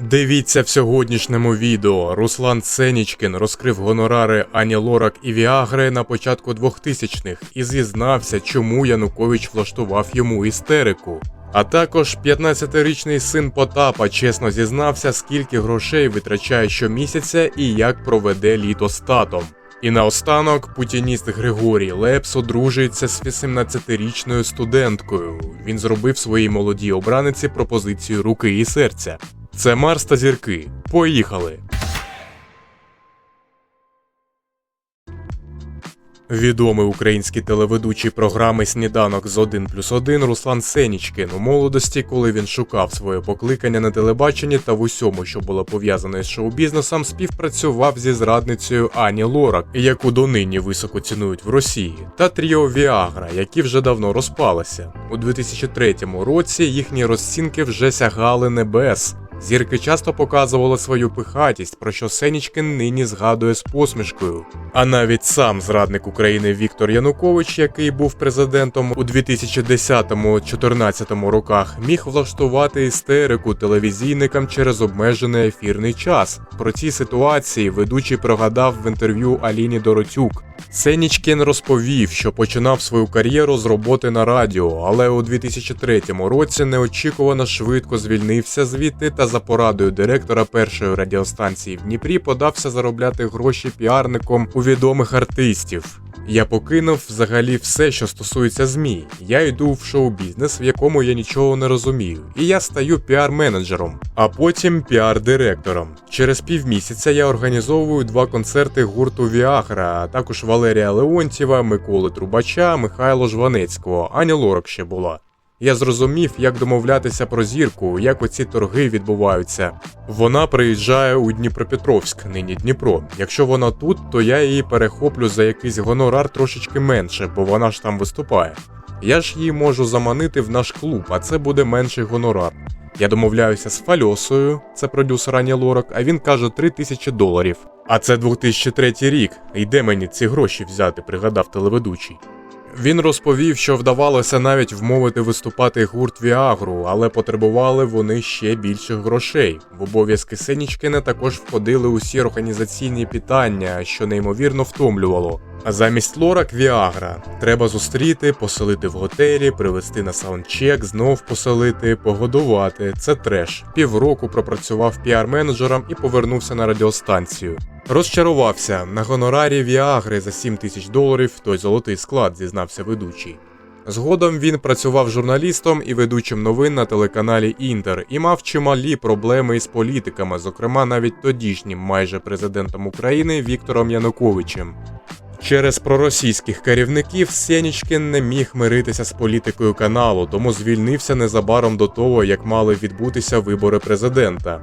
Дивіться в сьогоднішньому відео. Руслан Сенічкін розкрив гонорари Ані Лорак і Віагри на початку 2000-х і зізнався, чому Янукович влаштував йому істерику. А також 15-річний син Потапа чесно зізнався, скільки грошей витрачає щомісяця і як проведе літо з татом. І наостанок путініст Григорій Лепс одружується з 18-річною студенткою. Він зробив своїй молодій обраниці пропозицію руки і серця. Це Марс та зірки. Поїхали! Відомий український телеведучий програми Сніданок з 1 плюс 1 Руслан Сенічкин у молодості, коли він шукав своє покликання на телебаченні та в усьому, що було пов'язане з шоу-бізнесом, співпрацював зі зрадницею Ані Лорак, яку донині високо цінують в Росії, та тріо Віагра, які вже давно розпалися. У 2003 році їхні розцінки вже сягали небес. Зірки часто показували свою пихатість, про що Сенічкин нині згадує з посмішкою. А навіть сам зрадник України Віктор Янукович, який був президентом у 2010-2014 роках, міг влаштувати істерику телевізійникам через обмежений ефірний час. Про ці ситуації ведучий прогадав в інтерв'ю Аліні Доротюк. Сенічкін розповів, що починав свою кар'єру з роботи на радіо, але у 2003 році неочікувано швидко звільнився звідти та за порадою директора першої радіостанції в Дніпрі подався заробляти гроші піарником у відомих артистів. Я покинув взагалі все, що стосується ЗМІ. Я йду в шоу-бізнес, в якому я нічого не розумію, і я стаю піар-менеджером, а потім піар-директором. Через півмісяця я організовую два концерти гурту Віагра, а також Валерія Леонтьєва, Миколи Трубача, Михайло Жванецького, Аня Лорак ще була. Я зрозумів, як домовлятися про зірку, як оці торги відбуваються. Вона приїжджає у Дніпропетровськ, нині Дніпро. Якщо вона тут, то я її перехоплю за якийсь гонорар трошечки менше, бо вона ж там виступає. Я ж її можу заманити в наш клуб, а це буде менший гонорар. Я домовляюся з Фальосою, це продюсер Ані Лорак, а він каже 3 тисячі доларів. А це 2003 рік. І де мені ці гроші взяти, пригадав телеведучий. Він розповів, що вдавалося навіть вмовити виступати гурт Віагру, але потребували вони ще більших грошей. В обов'язки Сенічкина також входили усі організаційні питання, що неймовірно втомлювало. А замість лорак Віагра треба зустріти, поселити в готелі, привезти на саундчек, знов поселити, погодувати. Це треш. Півроку пропрацював піар-менеджером і повернувся на радіостанцію. Розчарувався на гонорарі Віагри за 7 тисяч доларів той золотий склад, зізнався ведучий. Згодом він працював журналістом і ведучим новин на телеканалі Інтер і мав чималі проблеми із політиками, зокрема навіть тодішнім майже президентом України Віктором Януковичем. Через проросійських керівників Сенічкін не міг миритися з політикою каналу, тому звільнився незабаром до того, як мали відбутися вибори президента.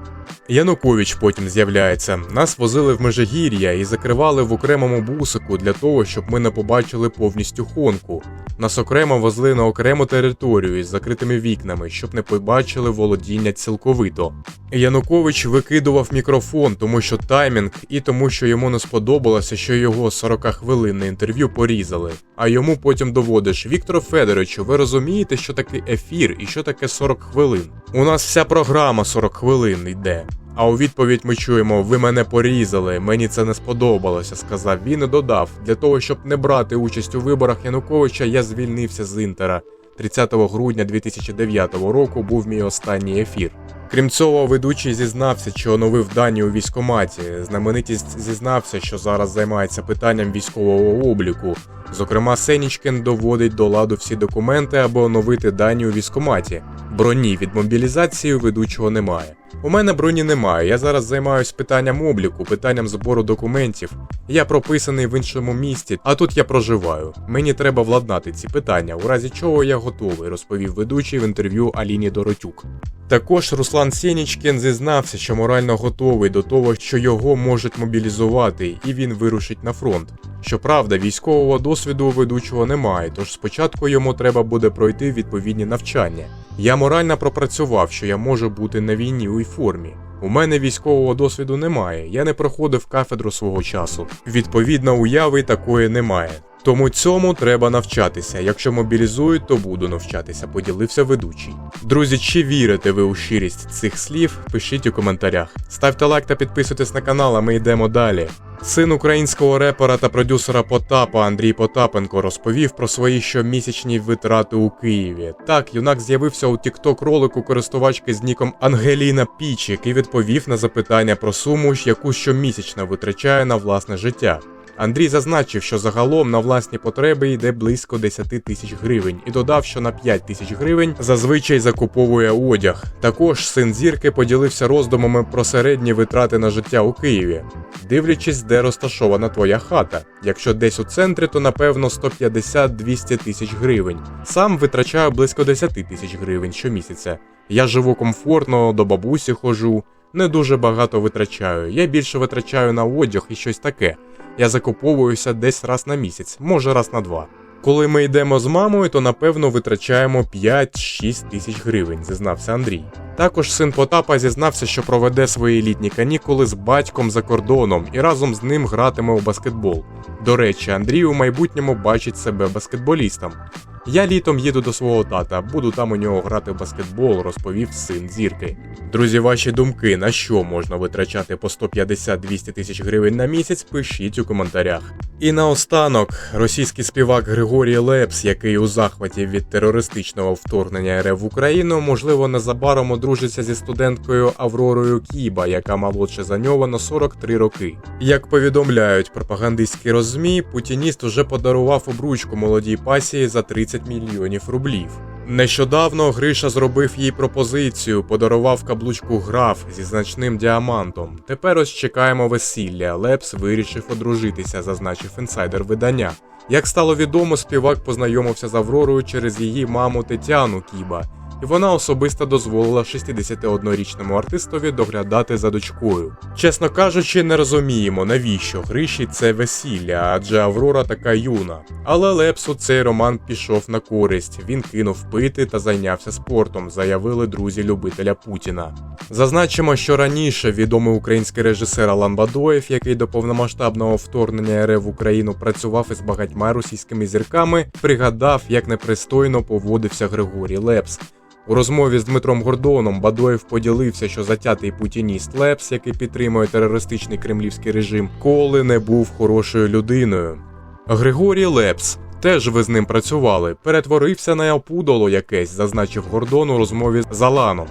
Янукович потім з'являється. Нас возили в Межигір'я і закривали в окремому бусику для того, щоб ми не побачили повністю хонку. Нас окремо возли на окрему територію із закритими вікнами, щоб не побачили володіння цілковито. Янукович викидував мікрофон, тому що таймінг, і тому, що йому не сподобалося, що його 40 хвилинне інтерв'ю порізали. А йому потім доводиш Віктор Федоровичу, ви розумієте, що таке ефір і що таке 40 хвилин? У нас вся програма 40 хвилин йде. А у відповідь ми чуємо: ви мене порізали, мені це не сподобалося, сказав він і додав. Для того, щоб не брати участь у виборах Януковича, я звільнився з Інтера. 30 грудня 2009 року був мій останній ефір. Крім цього, ведучий зізнався, що оновив дані у військкоматі. Знаменитість зізнався, що зараз займається питанням військового обліку. Зокрема, Сенічкин доводить до ладу всі документи аби оновити дані у військкоматі. Броні від мобілізації ведучого немає. У мене броні немає. Я зараз займаюся питанням обліку, питанням збору документів. Я прописаний в іншому місті, а тут я проживаю. Мені треба владнати ці питання, у разі чого я готовий, розповів ведучий в інтерв'ю Аліні Доротюк. Також Руслан Сєнічкін зізнався, що морально готовий до того, що його можуть мобілізувати, і він вирушить на фронт. Щоправда, військового досвіду у ведучого немає, тож спочатку йому треба буде пройти відповідні навчання. Я морально пропрацював, що я можу бути на війні у формі. У мене військового досвіду немає, я не проходив кафедру свого часу. Відповідно, уяви такої немає. Тому цьому треба навчатися. Якщо мобілізують, то буду навчатися, поділився ведучий. Друзі, чи вірите ви у щирість цих слів? Пишіть у коментарях. Ставте лайк та підписуйтесь на канал, а ми йдемо далі. Син українського репера та продюсера Потапа Андрій Потапенко розповів про свої щомісячні витрати у Києві. Так, юнак з'явився у тікток ролику користувачки з ніком Ангеліна Піч, який відповів на запитання про суму, яку щомісячно витрачає на власне життя. Андрій зазначив, що загалом на власні потреби йде близько 10 тисяч гривень, і додав, що на 5 тисяч гривень зазвичай закуповує одяг. Також син зірки поділився роздумами про середні витрати на життя у Києві, дивлячись, де розташована твоя хата. Якщо десь у центрі, то напевно 150-200 тисяч гривень. Сам витрачаю близько 10 тисяч гривень щомісяця. Я живу комфортно, до бабусі ходжу. Не дуже багато витрачаю. Я більше витрачаю на одяг і щось таке. Я закуповуюся десь раз на місяць, може раз на два. Коли ми йдемо з мамою, то напевно витрачаємо 5-6 тисяч гривень, зізнався Андрій. Також син Потапа зізнався, що проведе свої літні канікули з батьком за кордоном і разом з ним гратиме у баскетбол. До речі, Андрій у майбутньому бачить себе баскетболістом. Я літом їду до свого тата, буду там у нього грати в баскетбол, розповів син зірки. Друзі, ваші думки, на що можна витрачати по 150-200 тисяч гривень на місяць, пишіть у коментарях. І наостанок, російський співак Григорій Лепс, який у захваті від терористичного вторгнення РФ в Україну, можливо, незабаром одружиться зі студенткою Авророю Кіба, яка молодша за нього на 43 роки. Як повідомляють пропагандистські розмі, путініст уже подарував обручку молодій пасії за 30 мільйонів рублів. Нещодавно Гриша зробив їй пропозицію, подарував каблучку граф зі значним діамантом. Тепер ось чекаємо весілля. Лепс вирішив одружитися, зазначив інсайдер видання. Як стало відомо, співак познайомився з Авророю через її маму Тетяну Кіба, і вона особисто дозволила 61-річному артистові доглядати за дочкою. Чесно кажучи, не розуміємо, навіщо Гриші це весілля, адже Аврора така юна. Але Лепсу цей роман пішов на користь. Він кинув пити та зайнявся спортом, заявили друзі любителя Путіна. Зазначимо, що раніше відомий український режисер Алан Бадоєв, який до повномасштабного вторгнення РФ в Україну працював із багатьма російськими зірками, пригадав, як непристойно поводився Григорій Лепс. У розмові з Дмитром Гордоном Бадоєв поділився, що затятий путініст Лепс, який підтримує терористичний кремлівський режим, коли не був хорошою людиною. Григорій Лепс. Теж ви з ним працювали, перетворився на опудоло якесь, зазначив Гордон у розмові з Аланом.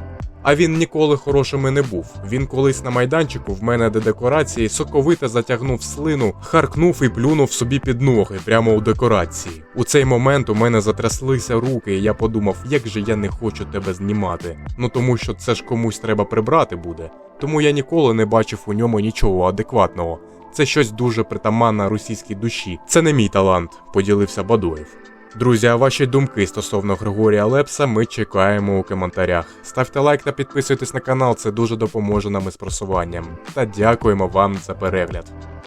А він ніколи хорошим і не був. Він колись на майданчику в мене де декорації соковито затягнув слину, харкнув і плюнув собі під ноги прямо у декорації. У цей момент у мене затряслися руки, і я подумав, як же я не хочу тебе знімати. Ну тому що це ж комусь треба прибрати буде. Тому я ніколи не бачив у ньому нічого адекватного. Це щось дуже притаманне російській душі. Це не мій талант, поділився Бадоєв. Друзі, а ваші думки стосовно Григорія Лепса ми чекаємо у коментарях. Ставте лайк та підписуйтесь на канал, це дуже допоможе нам із просуванням. Та дякуємо вам за перегляд.